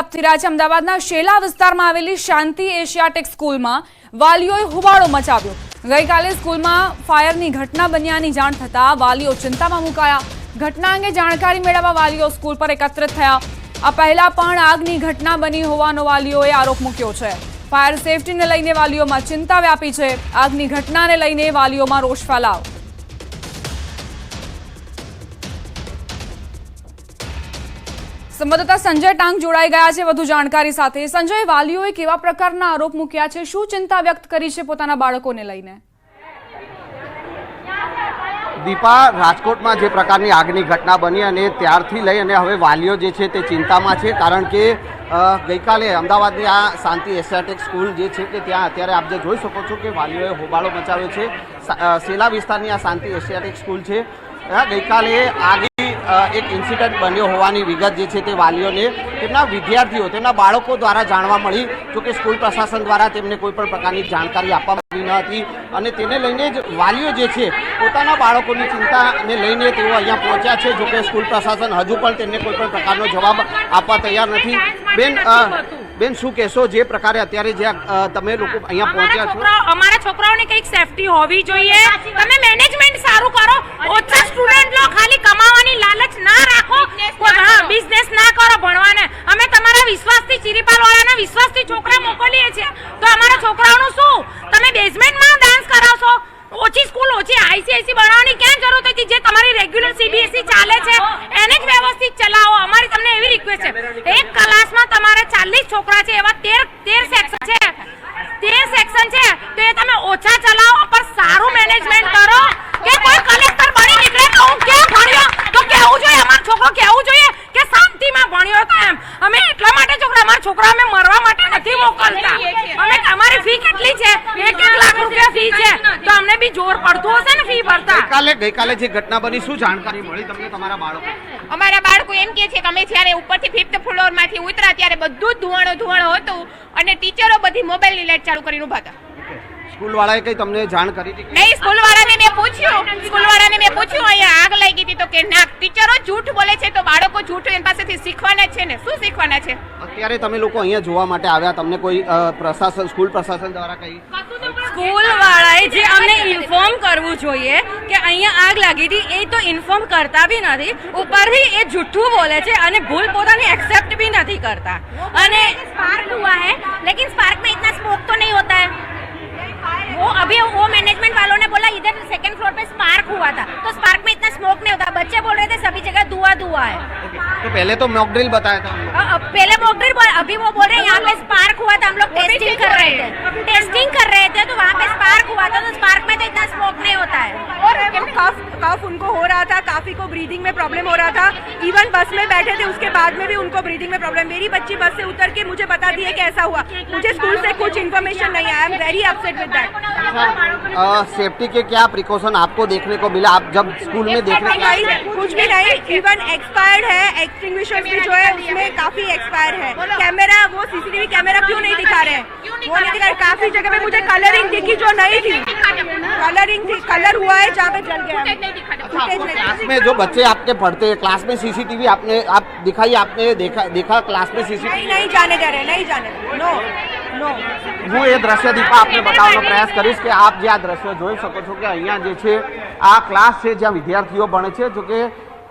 પ્રાપ્ત થઈ અમદાવાદના શેલા વિસ્તારમાં આવેલી શાંતિ એશિયાટેક સ્કૂલમાં વાલીઓએ હુવાળો મચાવ્યો. ગઈકાલે સ્કૂલમાં ફાયરની ઘટના બન્યાની જાણ થતાં વાલીઓ ચિંતામાં મુકાયા. ઘટના અંગે જાણકારી મેળવવા વાલીઓ સ્કૂલ પર એકત્રિત થયા. આ પહેલા પણ આગની ઘટના બની હોવાનો વાલીઓએ આરોપ મૂક્યો છે. ફાયર સેફટીને લઈને વાલીઓમાં ચિંતા વ્યાપી છે. આગની ઘટનાને લઈને વાલીઓમાં રોષ ફેલાવ. સંવાદદાતા સંજય ટાંગ જોડાઈ ગયા છે વધુ જાણકારી સાથે. સંજય, વાલીઓએ કેવા પ્રકારના આરોપ મૂક્યા છે? શું ચિંતા વ્યક્ત કરી છે પોતાના બાળકોને લઈને? દીપા, રાજકોટમાં જે પ્રકારની આગની ઘટના બની અને ત્યારથી લઈ અને હવે વાલીઓ જે છે તે ચિંતામાં છે, કારણ કે ગઈકાલે અમદાવાદની આ શાંતિ એશિયાટિક સ્કૂલ જે છે કે ત્યાં અત્યારે આપ જે જોઈ શકો છો કે વાલીઓએ હોબાળો મચાવ્યો છે. સેલા વિસ્તારની આ શાંતિ એશિયાટિક સ્કૂલ છે. ગઈકાલે આગી એક ઇન્સિડન્ટ બન્યો હોવાની વિગત જે છે તે વાલીઓને તેમના વિદ્યાર્થીઓ, તેમના બાળકો દ્વારા જાણવા મળી, જો કે સ્કૂલ પ્રશાસન દ્વારા તેમને કોઈપણ પ્રકારની જાણકારી આપવામાં ન હતી. અને તેને લઈને જ વાલીઓ જે છે, પોતાના બાળકોની ચિંતાને લઈને તેઓ અહીંયા પહોંચ્યા છે, જો કે સ્કૂલ પ્રશાસન હજુ પણ તેમને કોઈ પણ પ્રકારનો જવાબ આપવા તૈયાર નથી. બેન બેન શું કહેશો? જે પ્રકારે અત્યારે જે તમે લોકો અહીંયા પહોંચ્યા છો. અમારા છોકરાઓની કંઈક સેફટી હોવી જોઈએ. તમે મેનેજમેન્ટ સારું કરો. ઓછા સ્ટુડન્ટ લો ખાલી કમાવાની લાલચ ના રાખો કોઈ હા બિઝનેસ ના કરો ભણવાને અમે તમારા વિશ્વાસથી ચિરીપાલ વાળાના વિશ્વાસથી છોકરા મોકલીએ છીએ તો અમારા છોકરાઓનું શું તમે બેઝમેન્ટમાં ડાન્સ કરાવશો ઓછી સ્કૂલ ઓછી આઈસીઆઈસી બનાવવાની ક્યાં જરૂર હતી જે તમારી રેગ્યુલર સીબીએસઈ ચાલે છે એને જ વ્યવસ્થિત ચલાવો અમારી તમને એવી રિક્વેસ્ટ છે એક ક્લાસમાં તમારે ચાલીસ છોકરા છે એવા તેર તેર સેક્શન છે તેર સેક્શન છે તો એ તમે ઓછા ચલાવો પર સારું મેનેજમેન્ટ કરો કે કોઈ કલેક્ટર બની નીકળે તો હું ક્યાં ભણ્યો તો કેવું જોઈએ અમારો છોકરો કેવું જોઈએ કે શાંતિમાં ભણ્યો તો એમ અમે એટલા માટે છોકરા અમારા છોકરા અમે મરવા માટે નથી મોકલતા અમે અમારી ફી કેટલી છે એક એક લાખ રૂપિયા ફી છે તો અમને બી જોર પડતું હશે ને ફી ભરતા? કાલે ગઈકાલે જે ઘટના બની શું જાણકારી મળી તમને તમારા બાળકો? અમારા બાળકો એમ કે છે કે અમે જ્યારે ઉપરથી ફિફ્થ ફ્લોરમાંથી ઉતરા ત્યારે બધું જ ધુવાણો ધુવાણો હતું અને ટીચરો બધી મોબાઈલની લાઈટ ચાલુ કરીને ઊભા હતા. સ્કૂલ વાળાએ કઈ તમને જાણ કરી હતી નહીં સ્કૂલ વાળાને મેં પૂછ્યું. સ્કૂલ વાળાને મેં પૂછ્યું અહીંયા આગ લાગી હતી તો કે ના ટીચરો જૂઠ બોલે છે તો બાળકો જૂઠ એની પાસેથી શીખવાના છે ને. શું શીખવાના છે? અત્યારે તમે લોકો અહીંયા જોવા માટે આવ્યા તમને કોઈ પ્રશાસન સ્કૂલ પ્રશાસન દ્વારા કઈ સ્કૂલ વાળાએ જે અમને ઇન્ફોર્મ કરવું જોઈએ કે અહીંયા આગ લાગી હતી એ તો ઇન્ફોર્મ કરતા બી નથી ઉપરથી એ જૂઠું બોલે છે અને ભૂલ પોતાની एक्सेप्ट भी नहीं करता અને स्पार्क हुआ है लेकिन स्पार्क में इतना स्मोक तो नहीं होता है वो अभी वो मैनेजमेंट वालों ने बोला इधर सेकंड फ्लोर पे स्पार्क हुआ था तो स्पार्क में इतना स्मोक नहीं होता बच्चे बोल रहे थे सभी जगह धुआं धुआं है तो पहले तो मॉक ड्रिल बताया था हम लोग। अ- अब पहले मॉकड्रिल बोल अभी वो बोल रहे हैं यहाँ पे स्पार्क हुआ था हम लोग टेस्टिंग कर रहे थे। टेस्टिंग कर रहे थे तो वहाँ पे स्पार्क हुआ था तो स्पार्क में तो इतना स्मोक नहीं होता है। और कफ कफ उनको हो रहा था काफ़ी को ब्रीदिंग में प्रॉब्लम हो रहा था। इवन बस में बैठे थे उसके बाद में भी उनको ब्रीदिंग में प्रॉब्लम मेरी बच्ची बस से उतर के मुझे बता दिया कि ऐसा हुआ। मुझे स्कूल से कुछ इन्फॉर्मेशन नहीं आया। I am very upset with that safety के क्या प्रिकॉशन आपको देखने को मिला? आप जब स्कूल में देख रहे कुछ भी नहीं। इवन एक्सपायर्ड है एक्सटिंग्विशर्स भी जो है उसमें काफ़ी एक्सपायर है। कैमरा वो सीसीटीवी कैमरा क्यों नहीं दिखा रहे हैं वो नहीं दिखा रहे काफी जगह पे मुझे कलरिंग दिखी जो नहीं थी कलरिंग थी कलर हुआ है जहाँ पे जल गया फुटेज नहीं क्लास में जो बच्चे आपके पढ़ते हैं क्लास में सीसीटीवी आपने आप दिखाई आपने देखा देखा क्लास में नहीं सीसीटीवी नहीं जाने दे रहे नहीं जाने दे नो नो હું એ દ્રશ્ય દીપા આપને બતાવવાનો પ્રયાસ કરીશ કે આપ જે આ દ્રશ્ય જોઈ શકો છો કે અહીંયા જે છે આ ક્લાસ છે જ્યાં વિદ્યાર્થીઓ ભણે છે જો કે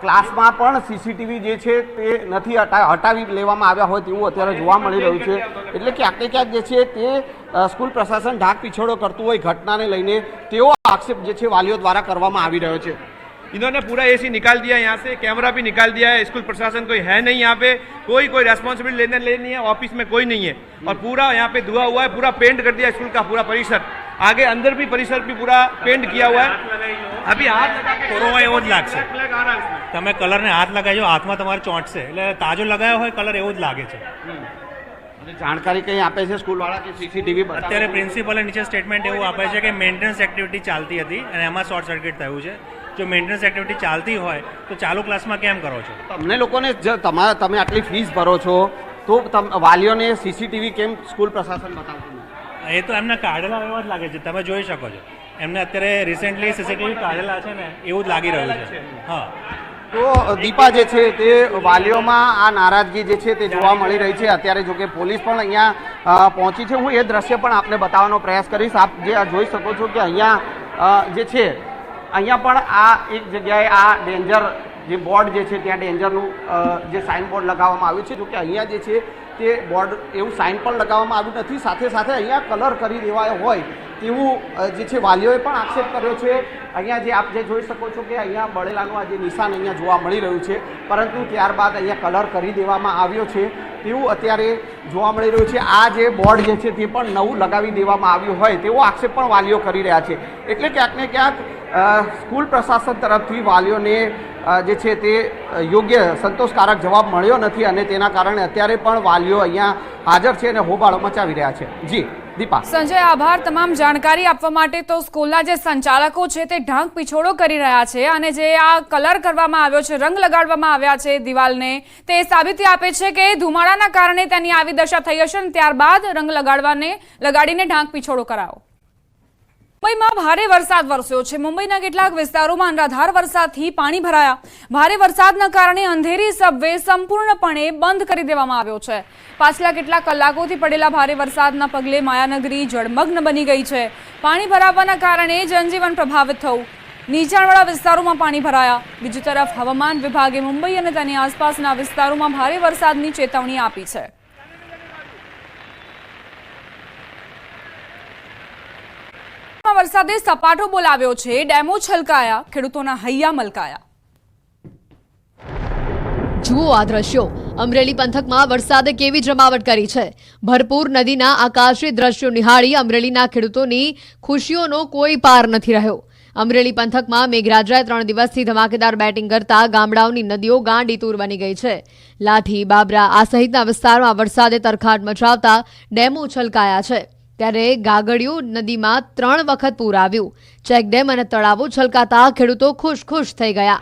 ક્લાસમાં પણ સીસીટીવી જે છે તે નથી હટા હટાવી લેવામાં આવ્યા હોય તેવું અત્યારે જોવા મળી રહ્યું છે એટલે ક્યાંક ને ક્યાંક જે છે તે અ, સ્કૂલ પ્રશાસન ઢાક પીછોડો કરતું હોય ઘટનાને લઈને તેવો આક્ષેપ જે છે વાલીઓ દ્વારા કરવામાં આવી રહ્યો છે इन्होंने पूरा एसी निकाल दिया यहाँ से कैमरा भी निकाल दिया है स्कूल प्रशासन कोई है नहीं यहाँ पे कोई कोई रेस्पॉन्सिबिलिटी लेने लेनी है ऑफिस में कोई नहीं है और पूरा यहाँ पे धुआ हुआ है पूरा पेंट कर दिया स्कूल का पूरा परिसर आगे अंदर भी परिसर भी पूरा पेंट किया हुआ है अभी हाथ लगा के- કોરોના એવો તમે કલરને હાથ લગાવજો હાથમાં તમારે ચોંટશે એટલે તાજો લગાવ્યો હોય કલર એવો જ લાગે છે. જાણકારી કંઈ આપે છે સ્કૂલવાળા કે સીસીટીવી અત્યારે પ્રિન્સિપલે નીચે સ્ટેટમેન્ટ એવું આપે છે કે મેન્ટેનન્સ એક્ટિવિટી ચાલતી હતી અને એમાં શોર્ટ સર્કિટ થયું છે. જો મેન્ટેનન્સ એક્ટિવિટી ચાલતી હોય તો ચાલુ ક્લાસમાં કેમ કરો છો? તમને લોકોને તમારા તમે આટલી ફીસ ભરો છો તો વાલીઓને સીસીટીવી કેમ સ્કૂલ પ્રશાસન બતાવતું એ તો એમને કાઢેલા એવા જ લાગે છે. તમે જોઈ શકો છો. એમને અત્યારે રિસેન્ટલી સીસીટીવી કાઢેલા છે ને એવું જ લાગી રહ્યું છે. હા. તો દીપા જે છે તે વાલીઓમાં આ નારાજગી જે છે તે જોવા મળી રહી છે. અત્યારે જો કે પોલીસ પણ અહીંયા પહોંચી છે. હું એ દ્રશ્ય પણ આપને બતાવવાનો પ્રયાસ કરીશ. આપ જે જોઈ શકો છો કે અહીંયા જે છે, અહીંયા પણ આ એક જગ્યાએ આ ડેન્જર જે બોર્ડ જે છે ત્યાં ડેન્જરનું જે સાઇન બોર્ડ લગાવવામાં આવ્યું છે. જો કે અહીંયા જે છે તે બોર્ડ એવું સાઇન પણ લગાવવામાં આવ્યું નથી. સાથે સાથે અહીંયા કલર કરી દેવાયો હોય. તેવું જે છે, વાલીઓએ પણ આક્ષેપ કર્યો છે. અહીંયા જે આપ જે જોઈ શકો છો કે અહીંયા બળેલાનું આ જે નિશાન અહીંયા જોવા મળી રહ્યું છે, પરંતુ ત્યારબાદ અહીંયા કલર કરી દેવામાં આવ્યો છે. તેવું અત્યારે જોવા મળી રહ્યું છે. આ જે બોર્ડ જે છે, તે પણ નવું લગાવી દેવામાં આવ્યું હોય તેવો આક્ષેપ પણ વાલીઓ કરી રહ્યા છે. એટલે ક્યાંક ને ક્યાંક સ્કૂલ પ્રશાસન તરફથી વાલીઓને જે છે તે યોગ્ય સંતોષકારક જવાબ મળ્યો નથી અને તેના કારણે અત્યારે પણ વાલીઓ અહીંયા હાજર છે અને હોબાળો મચાવી રહ્યા છે. જી, દીપા. સંજય, આભાર. તમામ જાણકારી આપવા માટે તો સ્કૂલના જે સંચાલકો છે તે ઢાંક પીછોડો કરી રહ્યા છે અને જે આ કલર કરવામાં આવ્યો છે, રંગ લગાડવામાં આવ્યા છે દિવાલને, તે સાબિતી આપે છે કે ધુમાડાના કારણે તેની આવી દશા થઈ હશે અને ત્યારબાદ રંગ લગાડવાને, લગાડીને ઢાંક પીછોડો કરાવો. મુંબઈમાં ભારે વરસાદ વરસ્યો છે. મુંબઈના કેટલાક વિસ્તારોમાં અનરાધાર વરસાદથી પાણી ભરાયા. ભારે વરસાદના કારણે અંધેરી સબવે સંપૂર્ણપણે બંધ કરી દેવામાં આવ્યો છે. પાછલા કેટલાક કલાકોથી પડેલા ભારે વરસાદના પગલે માયાનગરી જળમગ્ન બની ગઈ છે. પાણી ભરાવાના કારણે જનજીવન પ્રભાવિત થયું. નીચાણવાળા વિસ્તારોમાં પાણી ભરાયા. બીજી તરફ હવામાન વિભાગે મુંબઈ અને તેની આસપાસના વિસ્તારોમાં ભારે વરસાદની ચેતવણી આપી છે. વરસાદે સપાટો બોલાવ્યો છે, ડેમો છલકાયા, ખેડૂતોના હૈયા મલકાયા. જુઓ આ દ્રશ્યો. અમરેલી પંથકમાં વરસાદે કેવી જમાવટ કરી છે? ભરપૂર નદીના આકાશી દ્રશ્યો નિહાળી અમરેલીના ખેડૂતોની ખુશીઓનો કોઈ પાર નથી રહ્યો. અમરેલી પંથકમાં મેઘરાજાએ ત્રણ દિવસથી ધમાકેદાર બેટિંગ કરતા ગામડાઓની નદીઓ ગાંડીતૂર બની ગઈ છે. લાઠી, બાબરા આ સહિતના વિસ્તારમાં વરસાદે તરખાટ મચાવતા ડેમો છલકાયા છે. ત્યારે ગાગડિયું નદીમાં ત્રણ વખત પૂર આવ્યું. ચેકડેમ અને તળાવો છલકાતા ખેડૂતો ખુશ ખુશ થઈ ગયા.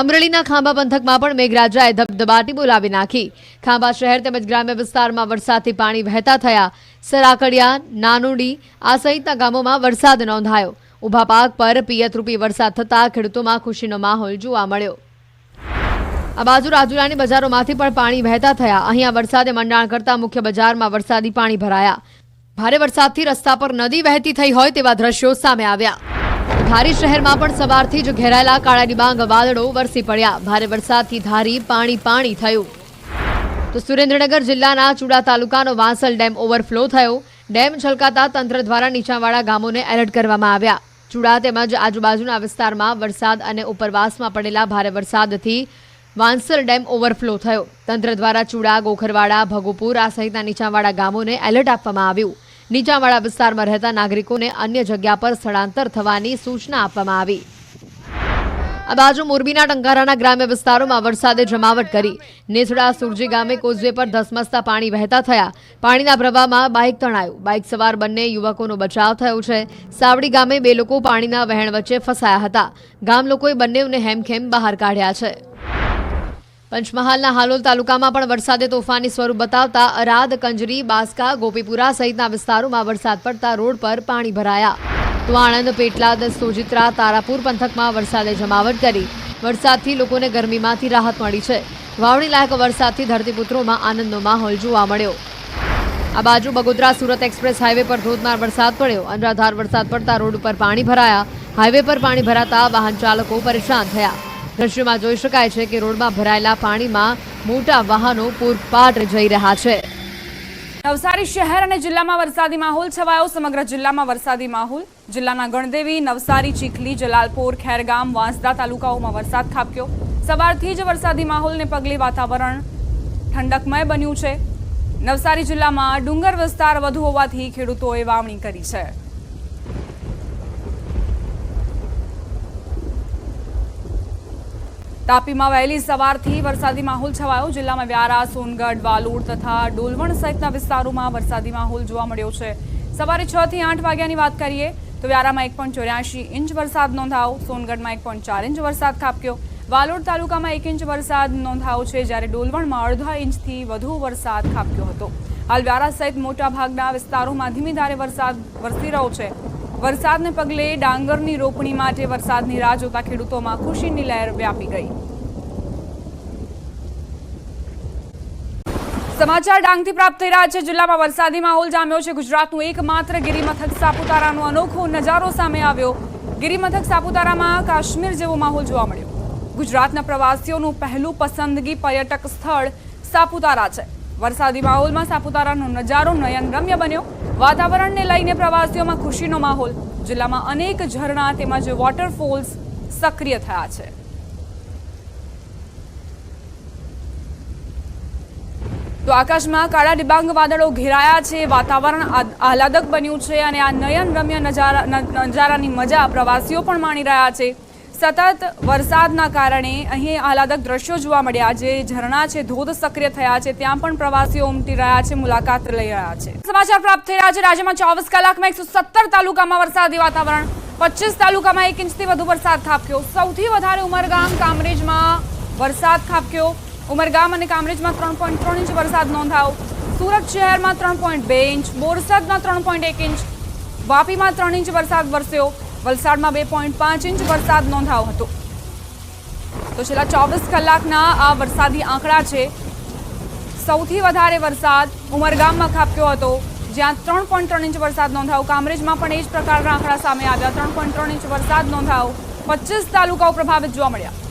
અમરેલીના ખાંભા પંથકમાં પણ મેઘરાજાએ ધબધબાટી બોલાવી નાખી. ખાંભા શહેર તેમજ ગ્રામ્ય વિસ્તારમાં વરસાદથી પાણી વહેતા થયા. સરાકડિયા, નાનુડી, આ સહિતના ગામોમાં વરસાદ નોંધાયો. ઊભા પાક પર પિયતરૂપી વરસાદ થતાં ખેડૂતોમાં ખુશીનો માહોલ જોવા મળ્યો. આ બાજુ રાજુલાની બજારોમાંથી પણ પાણી વહેતા થયા. અહીંયા વરસાદે મંડાણ કરતા મુખ્ય બજારમાં વરસાદી પાણી ભરાયા. ભારે વરસાદથી રસ્તા પર નદી વહેતી થઈ હોય તેવા દ્રશ્યો સામે આવ્યા. ધારી શહેરમાં પણ સવારથી જ ઘેરાયેલા કાળા ડિબાંગ વાદળો વરસી પડ્યા. ભારે વરસાદથી ધારી પાણી પાણી થયું. તો સુરેન્દ્રનગર જિલ્લાના ચુડા તાલુકાનો વાંસલ ડેમ ઓવરફ્લો થયો. ડેમ છલકાતા તંત્ર દ્વારા નીચાણવાળા ગામોને એલર્ટ કરવામાં આવ્યા. ચુડા તેમજ આજુબાજુના વિસ્તારમાં વરસાદ અને ઉપરવાસમાં પડેલા ભારે વરસાદથી વાંસલ ડેમ ઓવરફ્લો થયો. તંત્ર દ્વારા ચુડા, ગોખરવાડા, ભગુપુર આ સહિતના નીચાણવાળા ગામોને એલર્ટ આપવામાં આવ્યું. નીચાણવાળા વિસ્તારમાં રહેતા નાગરિકોને અન્ય જગ્યા પર સ્થળાંતર થવાની સૂચના આપવામાં આવી. આ બાજુ મોરબીના ટંકારાના ગ્રામ્ય વિસ્તારોમાં વરસાદે જમાવટ કરી. નેસડા, સુરજી ગામે કોઝવે પર ધસમસતા પાણી વહેતા થયા. પાણીના પ્રવાહમાં બાઇક તણાયું. બાઇક સવાર બંને યુવકોનો બચાવ થયો છે. સાવડી ગામે બે લોકો પાણીના વહેણ વચ્ચે ફસાયા હતા. ગામ લોકોએ બંનેને હેમખેમ બહાર કાઢ્યા છે. પંચમહાલના હાલોલ તાલુકામાં પણ વરસાદે તોફાની સ્વરૂપ બતાવતા અરાદ, કંજરી, બાસ્કા, ગોપીપુરા સહિતના વિસ્તારોમાં વરસાદ પડતા રોડ પર પાણી ભરાયા. તો આણંદ પેટલાદ, સોજિત્રા, તારાપુર પંથકમાં વરસાદે જમાવટ કરી. વરસાદથી લોકોને ગરમીમાંથી રાહત મળી છે. વાવણી લાયક વરસાદથી ધરતીપુત્રોમાં આનંદનો માહોલ જોવા મળ્યો. આ બાજુ બગોદરા સુરત એક્સપ્રેસ હાઈવે પર ધોધમાર વરસાદ પડ્યો. અનરાધાર વરસાદ પડતા રોડ ઉપર પાણી ભરાયા. હાઈવે પર પાણી ભરાતા વાહન ચાલકો પરેશાન થયા. દ્રશ્યમાં જોઈ શકાય છે કે રોડમાં ભરાયેલા પાણીમાં મોટા વાહનો પૂરપાટ જઈ રહ્યા છે. નવસારી શહેર અને જિલ્લામાં વરસાદી માહોલ છવાયો. સમગ્ર જિલ્લામાં વરસાદી માહોલ. જિલ્લાના ગણદેવી, નવસારી, ચીખલી, જલાલપોર, ખેરગામ, વાંસદા તાલુકાઓમાં વરસાદ ખાબક્યો. સવારથી જ વરસાદી માહોલને પગલે વાતાવરણ ઠંડકમય બન્યું છે. નવસારી જિલ્લામાં ડુંગર વિસ્તાર વધુ હોવાથી ખેડૂતોએ વાવણી કરી છે. તાપીમાં વહેલી સવારથી વરસાદી માહોલ છવાયો. જિલ્લામાં વ્યારા, સોનગઢ, વાલોડ તથા ડોલવણ સહિતના વિસ્તારોમાં વરસાદી માહોલ જોવા મળ્યો છે. સવારે છ થી આઠ વાગ્યાની વાત કરીએ તો વ્યારામાં એક પોઈન્ટ ચોર્યાસી ઇંચ વરસાદ નોંધાયો. સોનગઢમાં એક પોઈન્ટ ચાર ઇંચ વરસાદ ખાબક્યો. વાલોડ તાલુકામાં એક ઇંચ વરસાદ નોંધાયો છે, જ્યારે ડોલવણમાં અડધા ઇંચથી વધુ વરસાદ ખાબક્યો હતો. હાલ વ્યારા સહિત મોટા ભાગના વિસ્તારોમાં ધીમી ધારે વરસાદ વરસી રહ્યો છે. વરસાદને પગલે ડાંગરની રોપણી માટે વરસાદની રાહ જોતા ખેડૂતોમાં ખુશીની લહેર વ્યાપી ગઈ. સમાચાર ડાંગથી પ્રાપ્ત થઈ રહ્યા છે. જિલ્લામાં વરસાદી માહોલ જામ્યો છે. ગુજરાતનું એકમાત્ર ગિરિમથક સાપુતારાનો અનોખો નજારો સામે આવ્યો. ગિરિમથક સાપુતારામાં કાશ્મીર જેવો માહોલ જોવા મળ્યો. ગુજરાતના પ્રવાસીઓનું પહેલું પસંદગી પર્યટક સ્થળ સાપુતારા છે. વરસાદી માહોલમાં સાપુતારાનો નજારો નયનરમ્ય બન્યો. વાતાવરણને લઈને પ્રવાસીઓમાં ખુશીનો માહોલ. જિલ્લામાં અનેક ઝરણા તેમજ વોટરફોલ્સ સક્રિય થયા છે. તો આકાશમાં કાળા ડિબાંગ વાદળો ઘેરાયા છે. વાતાવરણ આહલાદક બન્યું છે અને આ નયન રમ્ય નજારા નજારાની મજા પ્રવાસીઓ પણ માણી રહ્યા છે. સતત વરસાદના કારણે અહીં આહલાદક દ્રશ્યો જોવા મળ્યા જે ઝરણા છે, ધોધ સક્રિય થયા છે. ત્યાં પણ પ્રવાસીઓ ઉમટી રહ્યા છે, મુલાકાત લઈ રહ્યા છે. સમાચાર પ્રાપ્ત થઈ રહ્યા છે. રાજ્યમાં ચોવીસ કલાકમાં એકસો તાલુકામાં વરસાદી વાતાવરણ. પચીસ તાલુકામાં એક ઇંચથી વધુ વરસાદ ખાબક્યો. સૌથી વધારે ઉમરગામ કામરેજમાં વરસાદ ખાબક્યો. ઉમરગામ અને કામરેજમાં ત્રણ પોઈન્ટ ત્રણ ઇંચ વરસાદ નોંધાયો. સુરત શહેરમાં ત્રણ પોઈન્ટ બે ઇંચ. બોરસદમાં ત્રણ પોઈન્ટ એક ઇંચ. વાપીમાં ત્રણ ઇંચ વરસાદ વરસ્યો. વલસાડમાં બે પોઈન્ટ પાંચ ઇંચ વરસાદ નોંધાયો હતો. તો છેલ્લા ચોવીસ કલાકના આ વરસાદી આંકડા છે. સૌથી વધારે વરસાદ ઉમરગામમાં ખાબક્યો હતો, જ્યાં ત્રણ પોઈન્ટ ત્રણ ઇંચ વરસાદ નોંધાયો. કામરેજમાં પણ એ જ પ્રકારના આંકડા સામે આવ્યા. ત્રણ પોઈન્ટ ત્રણ ઇંચ વરસાદ નોંધાયો. પચીસ તાલુકાઓ પ્રભાવિત જોવા મળ્યા.